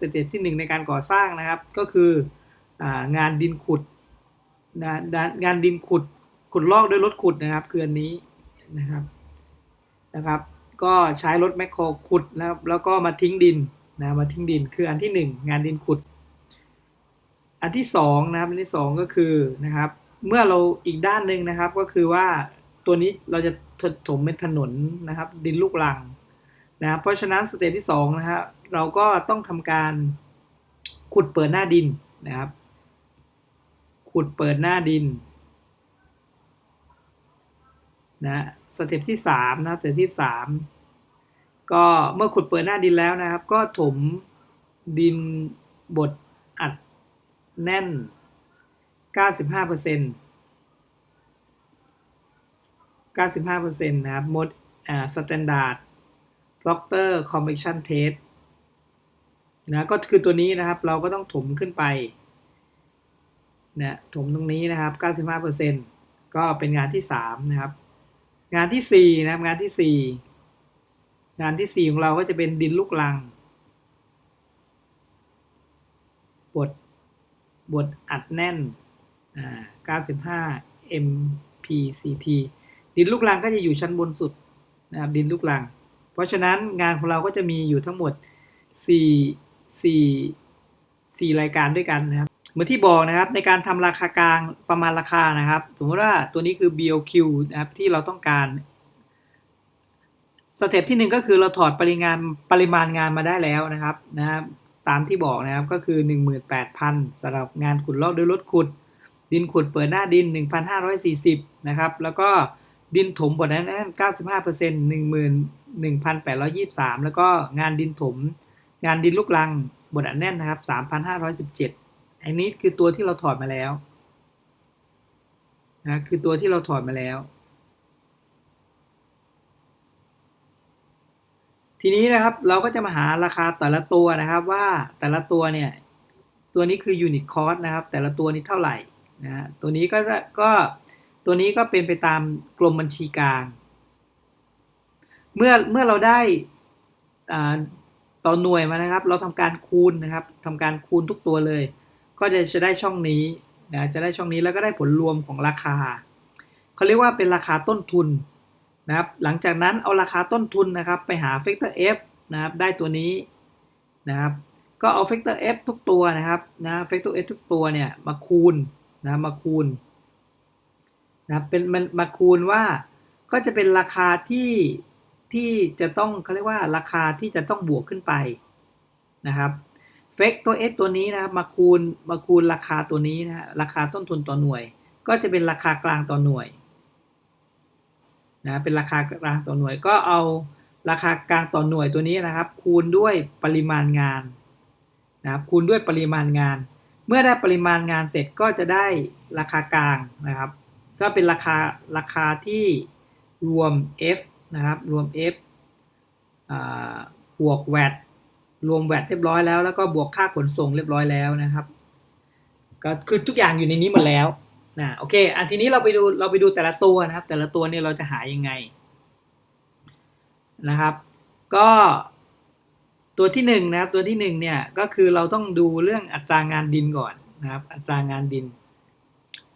สเต็ปที่หนึ่งในการก่อสร้างนะครับ ก็คืองานดินขุดนะงานดินขุดขุดลอกด้วยรถขุดนะครับคืออันนี้นะครับนะครับ ก็ใช้รถแมคโครขุดนะครับแล้วก็มาทิ้งดินนะมาทิ้งดินคืออันที่หนึ่งงานดินขุด อันที่สองนะครับอันที่สองก็คือนะครับเมื่อเราอีกด้านหนึ่งนะครับก็คือว่าตัวนี้เราจะถมเป็นถนนนะครับ ดินลูกรังนะครับเพราะฉะนั้นสเต็ปที่สองนะครับ เราก็ต้องทำการขุดเปิดหน้าดินนะครับ ขุดเปิดหน้าดินนะสเต็ปที่สามนะสเต็ปที่สามก็เมื่อขุดเปิดหน้าดินแล้วนะครับ ก็ถมดินบดอัดแน่น 95% 95%นะครับมดอ่า standard proctor compaction test นะก็คือตัวนี้นะครับเราก็ต้องถมขึ้นไปนะถมตรงนี้นะครับ 95%ก็เป็นงานที่ 3 นะครับ งานที่ 4 นะครับ งานที่ 4 งานที่ 4 ของเราก็จะเป็นดินลูกลัง บด บดอัดแน่นอ่า95 mpct ดินลูกลังก็จะอยู่ชั้นบนสุดนะครับ ดินลูกลัง เพราะฉะนั้นงานของเราก็จะมีอยู่ทั้งหมด 4 4 4 รายการด้วยกันนะครับเหมือนที่บอกนะครับในการทำราคากลางประมาณราคานะครับ สมมติว่าตัวนี้คือ BOQ นะครับที่เราต้องการสเต็ปที่หนึ่งก็คือเราถอดปริมาณปริมาณงานมาได้แล้วนะครับนะครับตามที่บอกนะครับก็คือ 18,000สำหรับงานขุดลอกด้วยรถขุด ดินขุดเปิดหน้าดิน 1,540 นะครับ แล้วก็ดินถมบดนั้น 95% 11,823 แล้วก็งานดินถม งานดินลูกลังบดอันแน่นนะครับ 3,517 อันนี้คือตัวที่เราถอดมาแล้วนะคือตัวที่เราถอดมาแล้ว ทีนี้นะครับเราก็จะมาหาราคาแต่ละตัวนะครับว่าแต่ละตัวเนี่ย ตัวนี้คือ unit cost นะครับ แต่ละตัวนี้เท่าไหร่นะตัวนี้ก็ก็ตัวนี้ก็เป็นไปตามกรมบัญชีกลาง เมื่อเมื่อเราได้ ต่อหน่วยมานะครับ เราทำการคูณนะครับทำการคูณทุกตัวเลย ก็จะจะได้ช่องนี้นะจะได้ช่องนี้แล้วก็ได้ผลรวมของราคาเขาเรียกว่าเป็นราคาต้นทุนนะครับ หลังจากนั้นเอาราคาต้นทุนนะครับ ไปหา factor f นะครับ ได้ตัวนี้นะครับ ก็เอา factor f ทุกตัวนะครับนะ factor f ทุกตัวเนี่ยมาคูณนะมาคูณนะเป็นมันมาคูณว่าก็จะเป็นราคาที่ ที่จะต้องเขาเรียกว่าราคาที่จะต้องบวกขึ้นไปนะครับเฟกตัว s ตัวนี้นะครับมาคูณมาคูณราคาตัวนี้นะราคาต้นทุนต่อหน่วย ก็จะเป็นราคากลางต่อหน่วยนะเป็นราคากลางต่อหน่วยก็เอาราคากลางต่อหน่วยตัวนี้นะครับ คูณด้วยปริมาณงานนะครับคูณด้วยปริมาณงาน เมื่อได้ปริมาณงานเสร็จก็จะได้ราคากลางนะครับ ก็เป็นราคาราคาที่รวม F นะครับรวม F บวก VAT รวม VAT เรียบร้อยแล้ว แล้วก็บวกค่าขนส่งเรียบร้อยแล้วนะครับ ก็คือทุกอย่างอยู่ในนี้หมดแล้วนะโอเคอันทีนี้เราไปดูเราไปดูแต่ละตัวนะครับ แต่ละตัวเนี่ยเราจะหายังไงนะครับ ก็ตัวที่หนึ่งนะครับตัวที่หนึ่งเนี่ยก็คือเราต้องดูเรื่องอัตรางานดินก่อนนะครับ อัตรางานดิน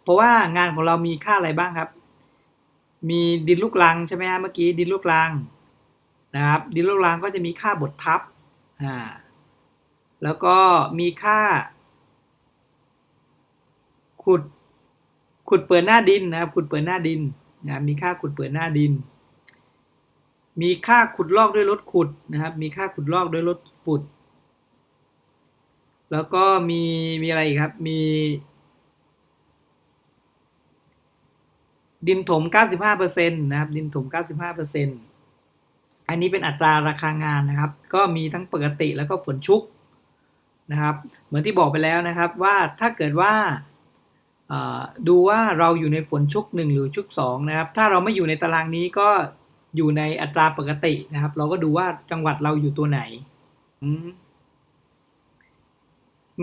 เพราะว่างานของเรามีค่าอะไรบ้างครับ มีดินลูกรังใช่ไหมฮะเมื่อกี้ดินลูกรังนะครับดินลูกรังก็จะมีค่าบดทับอ่าแล้วก็มีค่า ขุดขุดเปิดหน้าดินนะครับขุดเปิดหน้าดินนะมีค่าขุดเปิดหน้าดิน มีค่าขุดลอกด้วยรถขุดนะครับ มีค่าขุดลอกด้วยรถขุด แล้วก็มีมีอะไรอีกครับมี ดินถม 95%นะครับ ดินถม 95%อันนี้เป็นอัตราราคางานนะครับ ก็มีทั้งปกติแล้วก็ฝนชุกนะครับ เหมือนที่บอกไปแล้วนะครับว่าถ้าเกิดว่าดูว่าเราอยู่ในฝนชุก 1 หรือชุก2นะครับ ถ้าเราไม่อยู่ในตารางนี้ก็อยู่ในอัตราปกตินะครับ เราก็ดูว่าจังหวัดเราอยู่ตัวไหน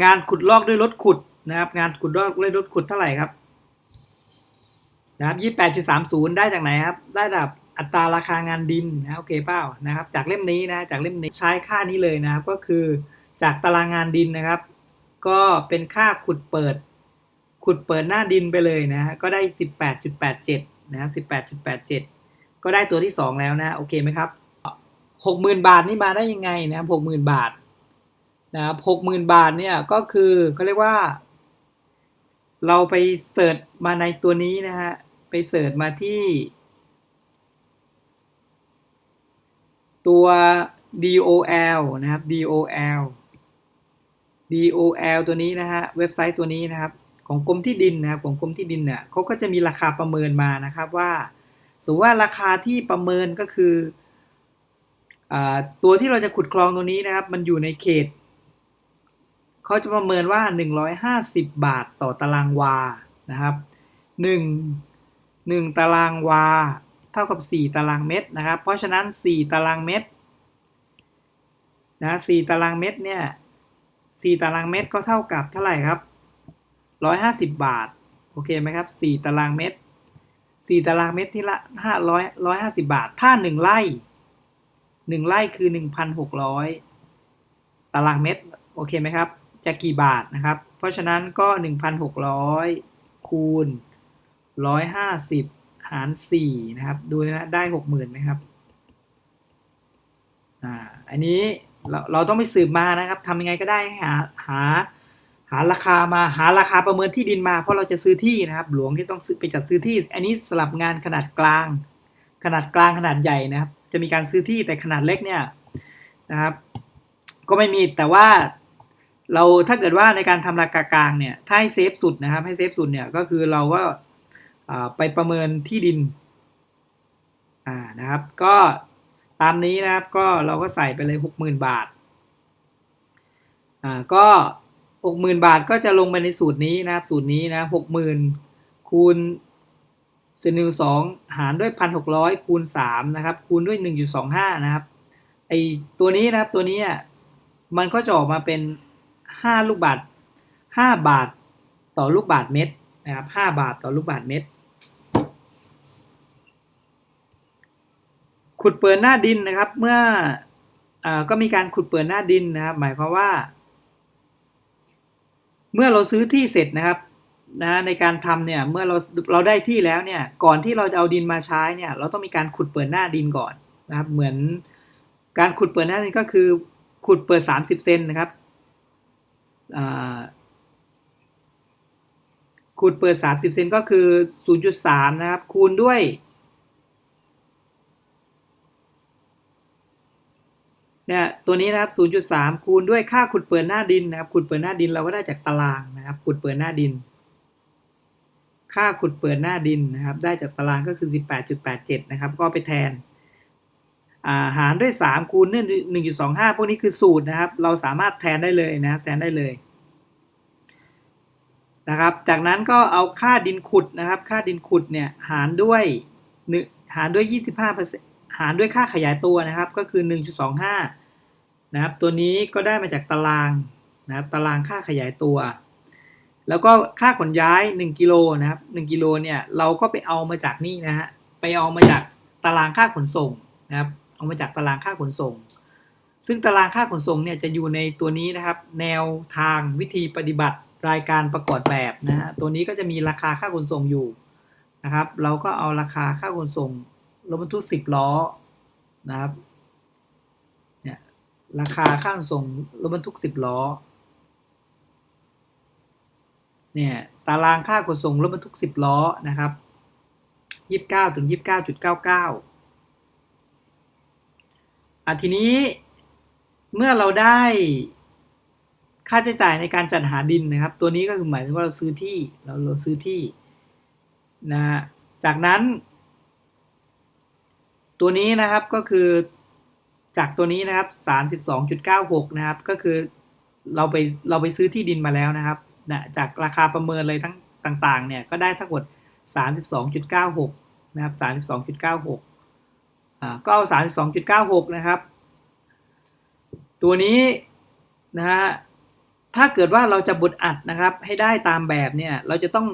งานขุดลอกด้วยรถขุดนะครับ งานขุดลอกด้วยรถขุดเท่าไหร่ครับ นะครับยี่แปดจุดสามศูนย์ได้จากไหนครับ ได้แบบอัตราราคางานดินนะโอเคเปล่านะครับ จากเล่มนี้นะ จากเล่มนี้ใช้ค่านี้เลยนะครับ ก็คือจากตารางงานดินนะครับ ก็เป็นค่าขุดเปิด ขุดเปิดหน้าดินไปเลยนะฮะก็ได้18.87นะ18.87ก็ได้ตัวที่2แล้วนะโอเคไหมครับ60,000บาทนี่มาได้ยังไงนะครับ60,000บาทนะครับ60,000บาทเนี่ยก็คือเขาเรียกว่า เราไปเสิร์ชมาในตัวนี้นะฮะ ไปเสิร์ชมาที่ ตัว DOL นะครับ DOL DOL ตัวนี้นะฮะเว็บไซต์ตัวนี้นะครับ ของกรมที่ดินนะครับของกรมที่ดินเนี่ยเขาก็จะมีราคาประเมินมานะครับว่าสมมติว่าราคาที่ประเมินก็คืออตัวที่เราจะขุดคลองตัวนี้นะครับ มันอยู่ในเขตเขาจะประเมินว่า 150 บาทต่อตารางวานะครับ 1 1 ตารางวา เท่ากับ 4 ตารางเมตรนะครับ เพราะฉะนั้น 4 ตารางเมตรนะ4ตารางเมตรเนี่ย4ตารางเมตรก็เท่ากับเท่าไหร่ครับ 150 บาท โอเคไหมครับ 4 ตารางเมตร 4 ตารางเมตรที่ละ500 150 บาท ถ้า 1 ไร่ 1 ไร่คือ 1,600 ตารางเมตร โอเคไหมครับ จะกี่บาทนะครับ เพราะฉะนั้นก็ 1,600 คูณ 150หาร4นะครับ ดูนะได้60,000ไหมครับอ่าอันนี้เราเราต้องไปสืบมานะครับทำยังไงก็ได้หาหาหาราคามาหาราคาประเมินที่ดินมาเพราะเราจะซื้อที่นะครับ หลวงที่ต้องไปจัดซื้อที่ อันนี้สลับงานขนาดกลาง ขนาดกลางขนาดใหญ่นะครับ จะมีการซื้อที่แต่ขนาดเล็กเนี่ยนะครับ ก็ไม่มีแต่ว่าเราถ้าเกิดว่าในการทำราคากลางเนี่ยถ้าให้เซฟสุดนะครับ ให้เซฟสุดเนี่ยก็คือเราก็ ไปประเมินที่ดินนะครับก็ตามนี้นะครับก็เราก็ใส่ไปเลย 60,000 บาทอ่าก็ 60,000 บาทก็จะลงไปในสูตรนี้นะครับสูตรนี้นะ60,000 คูณเศษหนึ่งสองหารด้วย 1,600 คูณ3นะครับคูณด้วย 1.25 นะครับไอตัวนี้นะครับตัวนี้มันก็จะออกมาเป็น 5 ลูกบาท5บาทต่อลูกบาทเมตรนะครับ5บาทต่อลูกบาทเมตร ขุดเปิดหน้าดินนะครับ เมื่ออก็มีการขุดเปิดหน้าดินนะครับ หมายความว่า เมื่อเราซื้อที่เสร็จนะครับนะในการทำเนี่ยเมื่อเราเราได้ที่แล้วเนี่ยก่อนที่เราจะเอาดินมาใช้เนี่ยเราต้องมีการขุดเปิดหน้าดินก่อนนะครับ เหมือนการขุดเปิดหน้าดินก็คือขุดเปิด 30 เซนนะครับขุดเปิด 30 เซนก็คือ 0.3 นะครับ คูณด้วย เนี่ยตัวนี้นะครับ 0.3 คูณด้วยค่าขุดเปิดหน้าดินนะครับ ขุดเปิดหน้าดินเราก็ได้จากตารางนะครับ ขุดเปิดหน้าดิน ค่าขุดเปิดหน้าดินนะครับ ได้จากตารางก็คือ 18.87 นะครับ ก็ไปแทนหารด้วย 3 คูณด้วย1.25 พวกนี้คือสูตรนะครับ เราสามารถแทนได้เลยนะแทนได้เลยนะครับ จากนั้นก็เอาค่าดินขุดนะครับ ค่าดินขุดเนี่ยหารด้วยหารด้วย 25%หารด้วยค่าขยายตัวนะครับ ก็คือ 1.25 นะครับ ตัวนี้ก็ได้มาจากตารางนะครับ ตารางค่าขยายตัว แล้วก็ค่าขนย้าย 1กิโลนะครับ1กิโลเนี่ย เราก็ไปเอามาจากนี่นะฮะ ไปเอามาจากตารางค่าขนส่งนะครับ เอามาจากตารางค่าขนส่ง ซึ่งตารางค่าขนส่งเนี่ยจะอยู่ในตัวนี้นะครับ แนวทางวิธีปฏิบัติรายการประกอบแบบนะฮะ ตัวนี้ก็จะมีราคาค่าขนส่งอยู่นะครับ เราก็เอาราคาค่าขนส่งรถบรรทุก10ล้อนะครับ ราคาค่าส่งรถบรรทุก10ล้อ เนี่ยตารางค่าขนส่งรถบรรทุก10ล้อนะครับ29ถึง29.99อะทีนี้เมื่อเราได้ค่าใช้จ่ายในการจัดหาดินนะครับ ตัวนี้ก็คือหมายถึงว่าเราซื้อที่เราเราซื้อที่นะจากนั้น ตัวนี้นะครับก็คือ จากตัวนี้นะครับ32.96นะครับ ก็คือเราไปเราไปซื้อที่ดินมาแล้วนะครับนะจากราคาประเมินเลยทั้งต่างๆ เนี่ยก็ได้ทั้งหมด 32.96 นะครับ 32.96อ่าก็เอา32.96 นะครับ ตัวนี้นะฮะถ้าเกิดว่าเราจะบดอัดนะครับ ให้ได้ตามแบบเนี่ย เราจะต้อง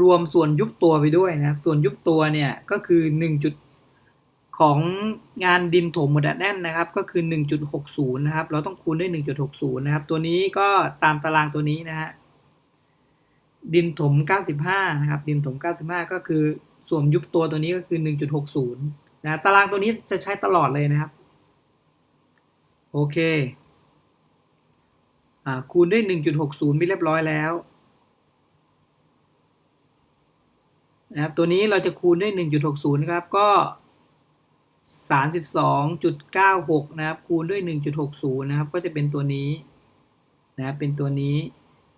รวมส่วนยุบตัวไปด้วยนะครับ ส่วนยุบตัวเนี่ยก็คือ 1 ของงานดินถมหมดแน่นนะครับ ก็คือ 1.60 นะครับ เราต้องคูณด้วย 1.60 นะครับ ตัวนี้ก็ตามตารางตัวนี้นะฮะ ดินถม 95 นะครับ ดินถม 95 ก็คือส่วนยุบตัวตัวนี้ก็คือ 1.60 นะ ตารางตัวนี้จะใช้ตลอดเลยนะครับ โอเค อ่า คูณด้วย 1.60 ไปเรียบร้อยแล้วนะครับ ตัวนี้เราจะคูณด้วย 1.60 นะครับ ก็ 32.96 นะครับ คูณด้วย 1.60 นะครับ ก็จะเป็นตัวนี้นะเป็นตัวนี้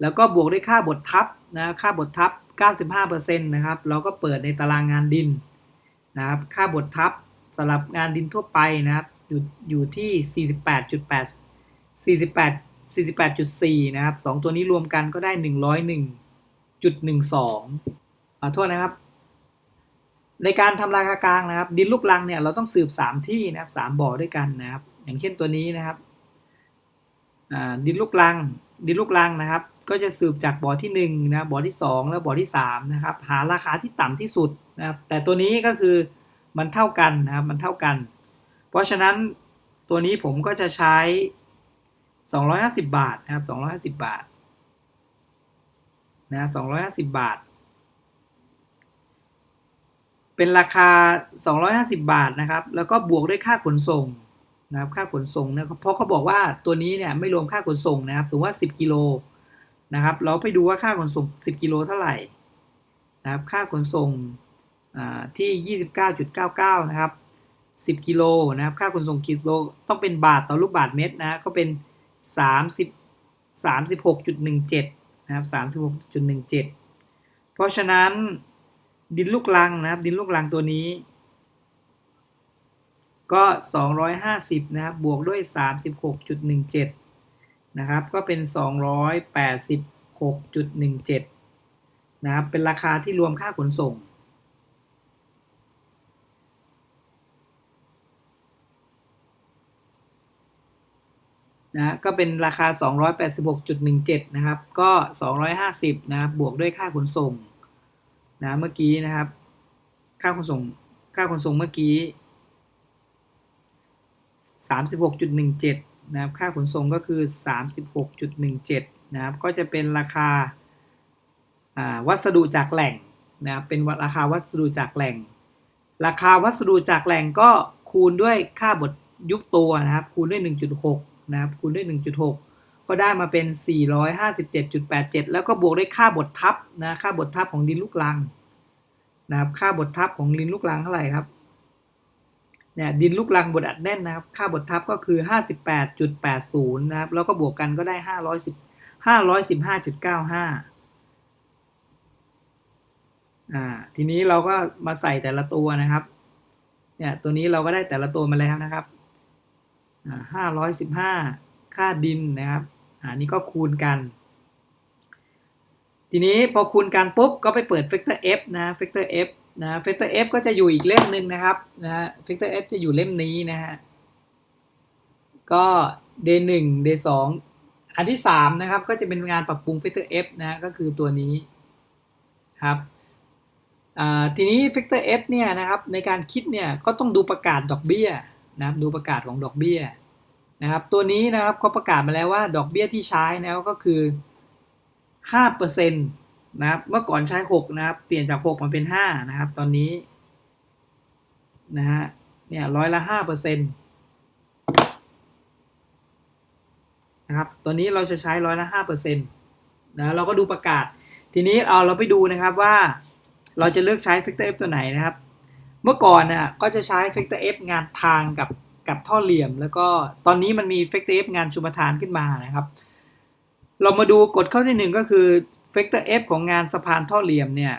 แล้วก็บวกด้วยค่าบททับนะค่าบททับ 95%นะครับ เราก็เปิดในตารางงานดินนะครับ ค่าบททับสำหรับงานดินทั่วไปนะครับ อยู่อยู่ที่ 48.8 48 48.4 นะครับ 2 ตัวนี้รวมกันก็ได้ 101.12ขอโทษนะครับ ในการทำราคากลางนะครับ ดินลูกรังเนี่ยเราต้องสืบ3ที่นะครับ3บ่อด้วยกันนะครับ อย่างเช่นตัวนี้นะครับดินลูกรัง ดินลูกรังนะครับ ก็จะสืบจากบ่อที่1นะบ่อที่ 2 แล้วบ่อที่3นะครับหาราคาที่ต่ำที่สุดนะครับ แต่ตัวนี้ก็คือมันเท่ากันนะครับมันเท่ากัน เพราะฉะนั้นตัวนี้ผมก็จะใช้ 250 บาทนะครับ250 บาทนะ250 บาท เป็นราคา 250 บาทนะครับ แล้วก็บวกด้วยค่าขนส่งนะครับค่าขนส่งนะเพราะเขาบอกว่าตัวนี้เนี่ยไม่รวมค่าขนส่งนะครับสมมติว่า 10 กิโลนะครับ เราไปดูว่าค่าขนส่ง 10 กิโลเท่าไหร่นะครับค่าขนส่งที่ 29.99 นะครับ 10 กิโลนะครับ ค่าขนส่งกิโลต้องเป็นบาทต่อลูกบาทเมตรนะ ก็เป็น 30 36.17 นะครับ 36.17 เพราะฉะนั้น ดินลูกลังนะครับ ดินลูกลังตัวนี้ ก็ 250 นะครับ บวกด้วย 36.17 นะครับ ก็เป็น 286.17 นะครับ เป็นราคาที่รวมค่าขนส่งนะก็เป็นราคา 286.17 นะครับ ก็ 250 นะครับ บวกด้วยค่าขนส่ง นะเมื่อกี้นะครับ ค่าขนส่งค่าขนส่งเมื่อกี้ 36.17 นะครับ ค่าขนส่งก็คือ 36.17 นะครับ ก็จะเป็นราคาวัสดุจากแหล่งนะครับเป็นราคาวัสดุจากแหล่ง ราคาวัสดุจากแหล่งก็คูณด้วยค่าบทยุบตัวนะครับ คูณด้วย 1.6 นะครับ คูณด้วย 1.6 ก็ได้มาเป็น 457.87 แล้วก็บวกด้วยค่าบททับนะค่าบททับของดินลูกลังนะครับค่าบททับของดินลูกลังเท่าไหร่ครับเนี่ยดินลูกลังบดอัดแน่นนะครับ ค่าบททับก็คือ 58.80 นะครับ แล้วก็บวกกันก็ได้ 510 515.95 อ่า ทีนี้เราก็มาใส่แต่ละตัวนะครับ เนี่ยตัวนี้เราก็ได้แต่ละตัวมาแล้วนะครับห้าร้อยสิบห้าค่าดินนะครับ อ่านี่ก็คูณกัน ทีนี้พอคูณกันปุ๊บก็ไปเปิด factor f นะ factor f นะ factor f ก็จะอยู่อีกเล่มหนึ่งนะครับนะ factor f จะอยู่เล่มนี้นะฮะ ก็ day 1 day 2อันที่ 3 นะครับ ก็จะเป็นงานปรับปรุง factor f นะก็คือตัวนี้ครับทีนี้ factor f เนี่ยนะครับในการคิดเนี่ยก็ต้องดูประกาศดอกเบี้ยนะครับดูประกาศของดอกเบี้ย นะครับตัวนี้นะครับเขาประกาศมาแล้วว่าดอกเบี้ยที่ใช้นะก็คือ5%นะครับเมื่อก่อนใช้ 6 นะครับ เปลี่ยนจาก 6 มาเป็น 5 นะครับ ตอนนี้นะฮะเนี่ยร้อยละ5%นตนะครับตัวนี้เราจะใช้ร้อยละ5%นตนะเราก็ดูประกาศ ทีนี้เอาเราไปดูนะครับว่าเราจะเลือกใช้ Factor F ตัวไหนนะครับ เมื่อก่อนน่ะก็จะใช้ Factor F งานทางกับ กับท่อเหลี่ยม แล้วก็ตอนนี้มันมี Factor F งานชุมทานขึ้นมานะครับ เรามาดูกฎข้อที่ 1 ก็คือ Factor F ของงานสะพานท่อเหลี่ยมเนี่ย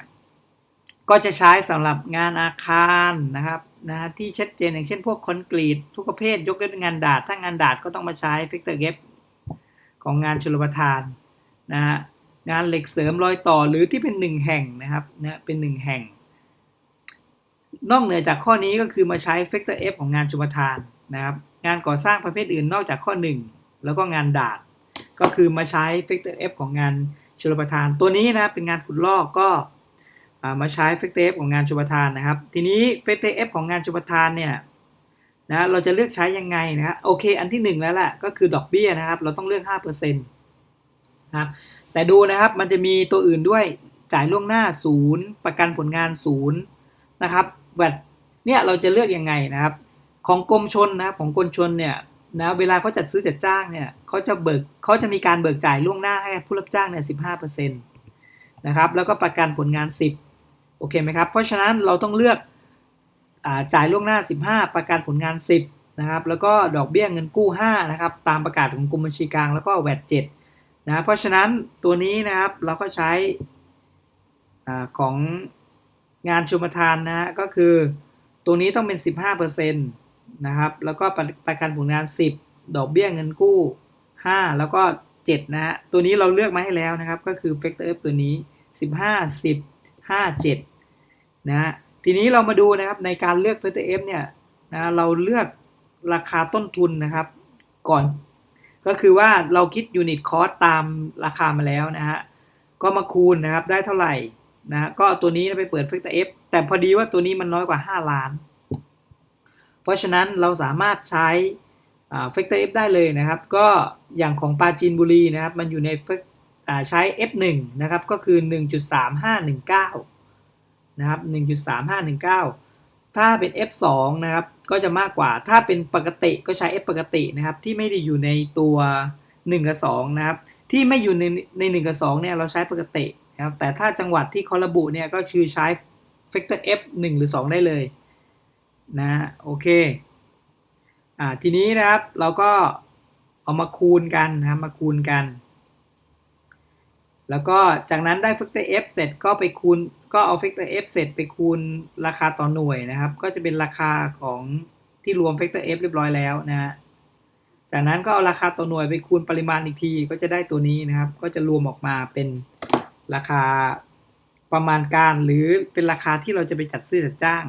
ก็จะใช้สำหรับงานอาคารนะครับนะที่ชัดเจนอย่างเช่นพวกคอนกรีตทุกประเภทยกเว้นงานดาดถ้างานดาดก็ต้องมาใช้ Factor F ของงานชลประทานนะฮะงานเหล็กเสริมรอยต่อหรือที่เป็นหนึ่งแห่งนะครับนะเป็นหนึ่งแห่ง นอกเหนือจากข้อนี้ก็คือมาใช้ Factor F ของงานชุมทาน นะครับงานก่อสร้างประเภทอื่นนอกจากข้อ 1 แล้วก็งานดาดก็คือมาใช้ Factor F ของงานชลประทาน ตัวนี้นะเป็นงานขุดลอกก็มาใช้ Factor F ของงานชุมทานนะครับ ทีนี้ Factor F ของงานชุมทานเนี่ยนะเราจะเลือกใช้ยังไงนะครับโอเค อันที่หนึ่งแล้วแหละก็คือดอกเบี้ยนะครับ เราต้องเลือก 5%นะครับแต่ดูนะครับมันจะมีตัวอื่นด้วยจ่ายล่วงหน้าศูนย์ประกันผลงานศูนย์นะครับแวดเนี่ยเราจะเลือกยังไงนะครับ ของกรมชนนะครับของกรมชนเนี่ยนะเวลาเขาจัดซื้อจัดจ้างเนี่ยเขาจะเบิกเขาจะมีการเบิกจ่ายล่วงหน้าให้ผู้รับจ้างเนี่ยสิเซนนะครับแล้วก็ประกันผลงาน10โอเคไหมครับเพราะฉะนั้นเราต้องเลือกอจ่ายล่วงหน้า 15 ประกันผลงาน 10นะครับแล้วก็ดอกเบี้ยเงินกู้5นะครับตามประกาศของกรมบัญชีกลางแล้วก็แวด7นะเพราะฉะนั้นตัวนี้นะครับเราก็ใช้อของงานชุมทานนะฮะก็คือตัวนี้ต้องเป็น 15%น นะครับ แล้วก็ประกันผลงาน 10 ดอกเบี้ยเงินกู้ 5 แล้วก็ 7 นะฮะ ตัวนี้เราเลือกมาให้แล้วนะครับ ก็คือ Factor F ตัวนี้ 15 10 5 7 นะฮะ ทีนี้เรามาดูนะครับในการเลือก Factor F เนี่ยนะเราเลือกราคาต้นทุนนะครับ ก่อน ก็คือว่าเราคิด Unit Cost ตามราคามาแล้วนะฮะ ก็มาคูณนะครับได้เท่าไหร่นะก็ตัวนี้ไปเปิด Factor F แต่พอดีว่าตัวนี้มันน้อยกว่า 5 ล้าน เพราะฉะนั้นเราสามารถใช้ Factor F ได้เลยนะครับ ก็อย่างของปาจีนบุรีนะครับ มันอยู่ในใช้ F1 นะครับ ก็คือ 1.3519 นะครับ 1.3519 ถ้าเป็น F2 นะครับ ก็จะมากกว่า ถ้าเป็นปกติก็ใช้ F ปกตินะครับ ที่ไม่ได้อยู่ในตัว 1 กับ 2 นะครับ ที่ไม่อยู่ในใน 1 กับ 2 เนี่ย เราใช้ปกตินะครับ แต่ถ้าจังหวัดที่เขาระบุเนี่ย ก็คือใช้ Factor F 1 หรือ 2 ได้เลย นะโอเคอ่าทีนี้นะครับเราก็เอามาคูณกันนะมาคูณกัน แล้วก็จากนั้นได้ factor f เสร็จก็ไปคูณก็เอา factor f เสร็จไปคูณราคาต่อหน่วยนะครับ ก็จะเป็นราคาของที่รวม factor f เรียบร้อยแล้วนะฮะจากนั้นก็เอาราคาต่อหน่วยไปคูณปริมาณอีกทีก็จะได้ตัวนี้นะครับ ก็จะรวมออกมาเป็นราคาประมาณการหรือเป็นราคาที่เราจะไปจัดซื้อจัดจ้าง